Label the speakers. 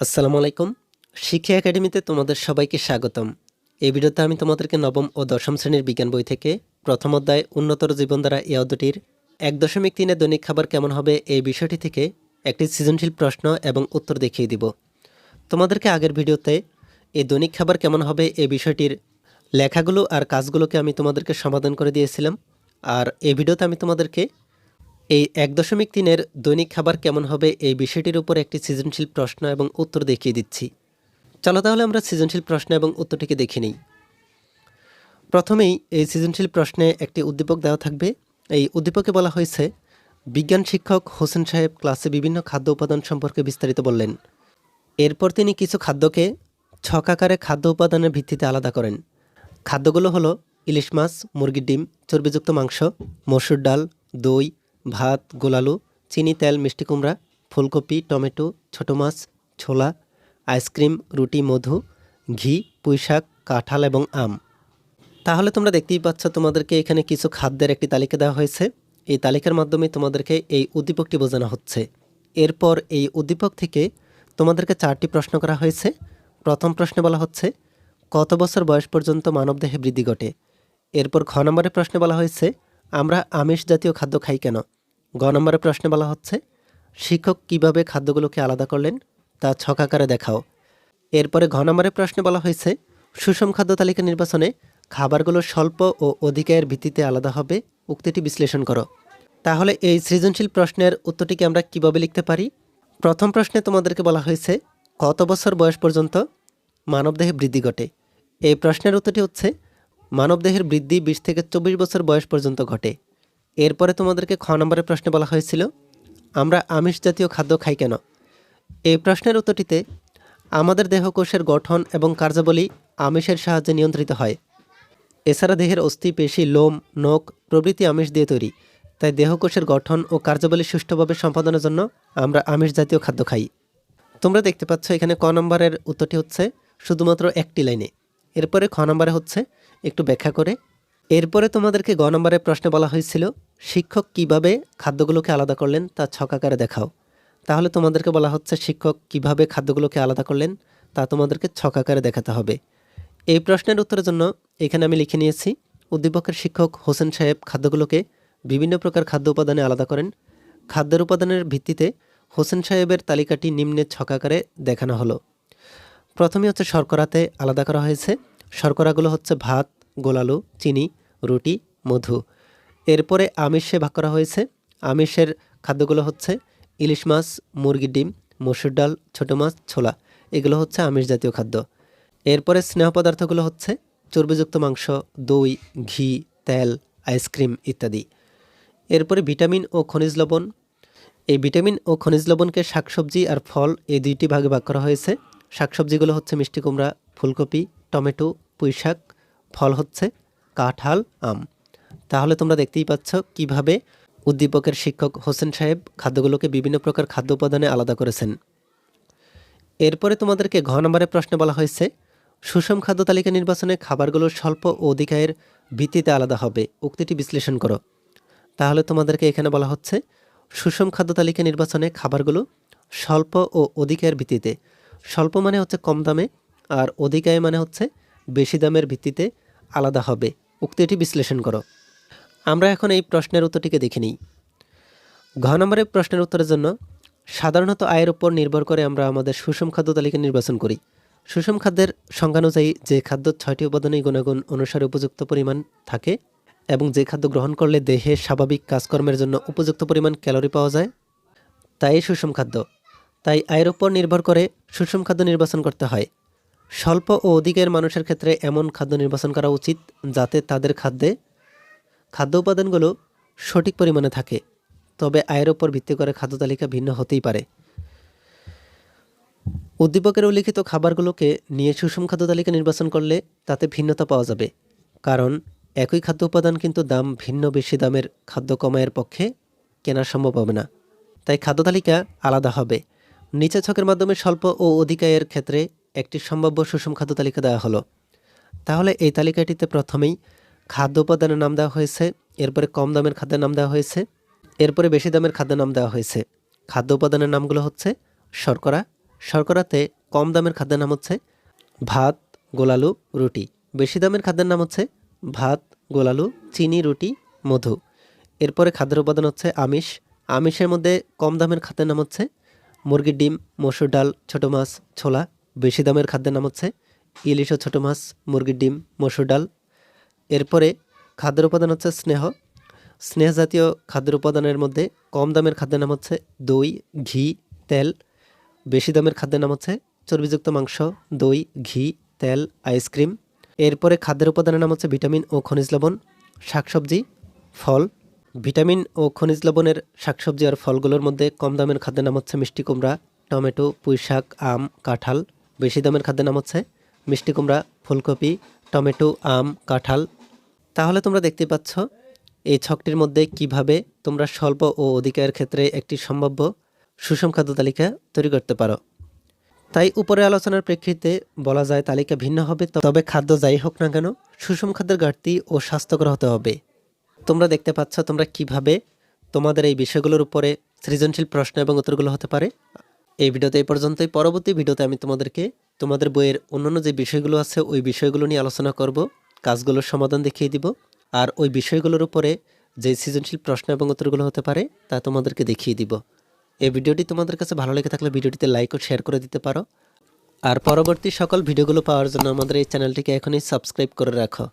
Speaker 1: আসসালামু আলাইকুম। শিক্ষা একাডেমিতে তোমাদের সবাইকে স্বাগতম। এই ভিডিওতে আমি তোমাদেরকে নবম ও দশম শ্রেণির বিজ্ঞান বই থেকে প্রথম অধ্যায় উন্নতর জীবনধারা এই অধ্যায়টির এক দশমিক তিনে দৈনিক খাবার কেমন হবে এই বিষয়টি থেকে একটি সৃজনশীল প্রশ্ন এবং উত্তর দেখিয়ে দিব। তোমাদেরকে আগের ভিডিওতে এই দৈনিক খাবার কেমন হবে এই বিষয়টির লেখাগুলো আর কাজগুলোকে আমি তোমাদেরকে সমাধান করে দিয়েছিলাম। আর এই ভিডিওতে আমি তোমাদেরকে এই এক দশমিক তিনের দৈনিক খাবার কেমন হবে এই বিষয়টির উপর একটি সৃজনশীল প্রশ্ন এবং উত্তর দেখিয়ে দিচ্ছি। চলো তাহলে আমরা সৃজনশীল প্রশ্ন এবং উত্তরটিকে দেখে নিই। প্রথমেই এই সৃজনশীল প্রশ্নে একটি উদ্দীপক দেওয়া থাকবে। এই উদ্দীপকে বলা হয়েছে, বিজ্ঞান শিক্ষক হোসেন সাহেব ক্লাসে বিভিন্ন খাদ্য উপাদান সম্পর্কে বিস্তারিত বললেন। এরপর তিনি কিছু খাদ্যকে ছকাকারে খাদ্য উপাদানের ভিত্তিতে আলাদা করেন। খাদ্যগুলো হলো ইলিশ মাছ, মুরগির ডিম, চর্বিযুক্ত মাংস, মসুর ডাল, দই ভাত, গোলালু, চিনি, তেল, মিষ্টি কুমড়া, ফুলকপি, টমেটো, ছোটো মাছ, ছোলা, আইসক্রিম, রুটি, মধু, ঘি, পুঁইশাক, কাঁঠাল এবং আম। তাহলে তোমরা দেখতেই পাচ্ছ তোমাদেরকে এখানে কিছু খাদ্যের একটি তালিকা দেওয়া হয়েছে। এই তালিকার মাধ্যমে তোমাদেরকে এই উদ্দীপকটি বোঝানো হচ্ছে। এরপর এই উদ্দীপক থেকে তোমাদেরকে চারটি প্রশ্ন করা হয়েছে। প্রথম প্রশ্নে বলা হচ্ছে, কত বছর বয়স পর্যন্ত মানবদেহে বৃদ্ধি ঘটে? এরপর খ নম্বরের প্রশ্নে বলা হয়েছে, আমরা আমিষ জাতীয় খাদ্য খাই কেন? গ নম্বরের প্রশ্নে বলা হচ্ছে, শিক্ষক কীভাবে খাদ্যগুলোকে আলাদা করলেন তা ছকাকারে দেখাও। এরপরে ঘ নম্বরের প্রশ্নে বলা হয়েছে, সুষম খাদ্য তালিকা নির্বাচনে খাবারগুলো স্বল্প ও অধিকায়ের ভিত্তিতে আলাদা হবে, উক্তিটি বিশ্লেষণ করো। তাহলে এই সৃজনশীল প্রশ্নের উত্তরটিকে আমরা কীভাবে লিখতে পারি? প্রথম প্রশ্নে তোমাদেরকে বলা হয়েছে, কত বছর বয়স পর্যন্ত মানবদেহে বৃদ্ধি ঘটে? এই প্রশ্নের উত্তরটি হচ্ছে, মানবদেহের বৃদ্ধি বিশ থেকে চব্বিশ বছর বয়স পর্যন্ত ঘটে। এরপরে তোমাদেরকে খ নম্বরের প্রশ্নে বলা হয়েছিল, আমরা আমিষ জাতীয় খাদ্য খাই কেন? এই প্রশ্নের উত্তরটিতে, আমাদের দেহকোষের গঠন এবং কার্যাবলী আমিষের সাহায্যে নিয়ন্ত্রিত হয়। এছাড়া দেহের অস্থি, পেশি, লোম, নখ প্রভৃতি আমিষ দিয়ে তৈরি। তাই দেহকোষের গঠন ও কার্যাবলী সুষ্ঠুভাবে সম্পাদনের জন্য আমরা আমিষ জাতীয় খাদ্য খাই। তোমরা দেখতে পাচ্ছ এখানে ক নম্বরের উত্তরটি হচ্ছে, শুধুমাত্র একটি লাইনে। এরপরে খ নম্বরে হচ্ছে, একটু ব্যাখ্যা করে এরপরে তোমাদেরকে গ নম্বরের প্রশ্নে বলা হয়েছিল, শিক্ষক কীভাবে খাদ্যগুলোকে আলাদা করলেন তা ছকাকারে দেখাও। তাহলে তোমাদেরকে বলা হচ্ছে, শিক্ষক কীভাবে খাদ্যগুলোকে আলাদা করলেন তা তোমাদেরকে ছকাকারে দেখাতে হবে। এই প্রশ্নের উত্তরের জন্য এখানে আমি লিখে নিয়েছি, উদ্দীপকের শিক্ষক হোসেন সাহেব খাদ্যগুলোকে বিভিন্ন প্রকার খাদ্য উপাদানে আলাদা করেন। খাদ্যের উপাদানের ভিত্তিতে হোসেন সাহেবের তালিকাটি নিম্নে ছকাকারে দেখানো হলো। প্রথমে হচ্ছে শর্করাতে আলাদা করা হয়েছে। শর্করাগুলো হচ্ছে ভাত গোলালু, চিনি, রুটি, মধু। এরপরে আমিষে ভাগ করা হয়েছে। আমিষের খাদ্যগুলো হচ্ছে ইলিশ মাছ, মুরগির ডিম, মসুর ডাল, ছোটো মাছ, ছোলা। এগুলো হচ্ছে আমিষ জাতীয় খাদ্য। এরপরে স্নেহ পদার্থগুলো হচ্ছে চর্বিযুক্ত মাংস, দই, ঘি, তেল, আইসক্রিম ইত্যাদি। এরপরে ভিটামিন ও খনিজ লবণ। এই ভিটামিন ও খনিজ লবণকে শাকসবজি আর ফল এই দুইটি ভাগে ভাগ করা হয়েছে। শাকসবজিগুলো হচ্ছে মিষ্টি কুমড়া, ফুলকপি, টমেটো, পুঁইশাক ফল হচ্ছে কাঁঠাল আম। তাহলে তোমরা দেখতেই পাচ্ছ কীভাবে উদ্দীপকের শিক্ষক হোসেন সাহেব খাদ্যগুলোকে বিভিন্ন প্রকার খাদ্য উপাদানে আলাদা করেছেন। এরপরে তোমাদেরকে ঘ নম্বরের প্রশ্নে বলা হয়েছে, সুষম খাদ্য তালিকা নির্বাচনে খাবারগুলো স্বল্প অধিকায়ের ভিত্তিতে আলাদা হবে। উক্তিটি বিশ্লেষণ করো। তাহলে তোমাদেরকে এখানে বলা হচ্ছে, সুষম খাদ্য তালিকা নির্বাচনে খাবারগুলো স্বল্প ও অধিকায়ের ভিত্তিতে। স্বল্প মানে হচ্ছে কম দামে আর অধিকায় মানে হচ্ছে বেশি দামের ভিত্তিতে আলাদা হবে। উক্তিটি বিশ্লেষণ করো। আমরা এখন এই প্রশ্নের উত্তরটিকে দেখে নিই। ঘ নম্বরের প্রশ্নের উত্তরের জন্য সাধারণত আয়ের উপর নির্ভর করে আমরা আমাদের সুষম খাদ্য তালিকা নির্বাচন করি। সুষম খাদ্যের সংজ্ঞানুযায়ী যে খাদ্য ছয়টি উপাদানের গুণাগুণ অনুসারে উপযুক্ত পরিমাণ থাকে এবং যে খাদ্য গ্রহণ করলে দেহে স্বাভাবিক কাজকর্মের জন্য উপযুক্ত পরিমাণ ক্যালোরি পাওয়া যায়, তাই সুষম খাদ্য। তাই আয়ের উপর নির্ভর করে সুষম খাদ্য নির্বাচন করতে হয়। স্বল্প ও অধিকের মানুষের ক্ষেত্রে এমন খাদ্য নির্বাচন করা উচিত যাতে তাদের খাদ্যে, খাদ্য উপাদানগুলো সঠিক পরিমাণে থাকে। তবে আয়ের উপর ভিত্তি করে খাদ্য তালিকা ভিন্ন হতেই পারে। উদ্দীপকের উল্লিখিত খাবারগুলোকে নিয়ে সুষম খাদ্য তালিকা নির্বাচন করলে তাতে ভিন্নতা পাওয়া যাবে। কারণ, একই খাদ্য উপাদান কিন্তু দাম ভিন্ন বেশি দামের খাদ্য কমায়ের পক্ষে কেনা সম্ভব হবে না। তাই খাদ্য তালিকা আলাদা হবে। নিচে ছকের মাধ্যমে স্বল্প ও অধিকায়ের ক্ষেত্রে একটি সম্ভাব্য সুষম খাদ্য তালিকা দেওয়া হলো। তাহলে এই তালিকাটিতে প্রথমেই খাদ্য উপাদানের নাম দেওয়া হয়েছে, এরপরে কম দামের খাদ্যের নাম দেওয়া হয়েছে, এরপরে বেশি দামের খাদ্যের নাম দেওয়া হয়েছে। খাদ্য উপাদানের নামগুলো হচ্ছে শর্করা। শর্করাতে কম দামের খাদ্যের নাম হচ্ছে ভাত গোলালু রুটি। বেশি দামের খাদ্যের নাম হচ্ছে ভাত গোলালু চিনি, রুটি, মধু। এরপরে খাদ্যের উপাদান হচ্ছে আমিষ। আমিষের মধ্যে কম দামের খাদ্যের নাম হচ্ছে মুরগির ডিম, মসুর ডাল, ছোটো মাছ, ছোলা। বেশি দামের খাদ্যের নাম হচ্ছে ইলিশ ও ছোটো মাছ, মুরগির ডিম, মসুর ডাল। এরপরে খাদ্যের উপাদান হচ্ছে স্নেহ। স্নেহ জাতীয় খাদ্যের উপাদানের মধ্যে কম দামের খাদ্যের নাম হচ্ছে দই, ঘি, তেল। বেশি দামের খাদ্যের নাম হচ্ছে চর্বিযুক্ত মাংস, দই, ঘি, তেল, আইসক্রিম। এরপরে খাদ্যের উপাদানের নাম হচ্ছে ভিটামিন ও খনিজ লবণ, শাকসবজি, ফল। ভিটামিন ও খনিজ লবণের শাকসবজি আর ফলগুলোর মধ্যে কম দামের খাদ্যের নাম হচ্ছে মিষ্টি কুমড়া, টমেটো পুঁই শাক আম, কাঁঠাল। বেশি দামের খাদ্যের নাম হচ্ছে মিষ্টি কুমড়া, ফুলকপি, টমেটো, আম, কাঁঠাল। তাহলে তোমরা দেখতে পাচ্ছ, এই ছকটির মধ্যে কীভাবে তোমরা স্বল্প ও অধিকারের ক্ষেত্রে একটি সম্ভাব্য সুষম খাদ্য তালিকা তৈরি করতে পারো। তাই উপরে আলোচনার প্রেক্ষিতে বলা যায় তালিকা ভিন্ন হবে, তবে খাদ্য যাই হোক না কেন, সুষম খাদ্যের ঘাটতি ও স্বাস্থ্যকর হতে হবে। তোমরা দেখতে পাচ্ছ তোমরা কীভাবে তোমাদের এই বিষয়গুলোর উপরে সৃজনশীল প্রশ্ন এবং উত্তরগুলো হতে পারে। এই ভিডিওতে এই পর্যন্তই। পরবর্তী ভিডিওতে আমি তোমাদেরকে, তোমাদের বইয়ের অন্যান্য যে বিষয়গুলো আছে, ওই বিষয়গুলো নিয়ে আলোচনা করব, কাজগুলোর সমাধান দেখিয়ে দিব। আর ওই বিষয়গুলোর উপরে যে সৃজনশীল প্রশ্ন এবং উত্তরগুলো হতে পারে, তা তোমাদেরকে দেখিয়ে দিব। এই ভিডিওটি তোমাদের কাছে ভালো লেগে থাকলে ভিডিওটিতে লাইক ও শেয়ার করে দিতে পারো। আর পরবর্তী সকল ভিডিওগুলো পাওয়ার জন্য আমাদের এই চ্যানেলটিকে এখনই সাবস্ক্রাইব করে রাখো।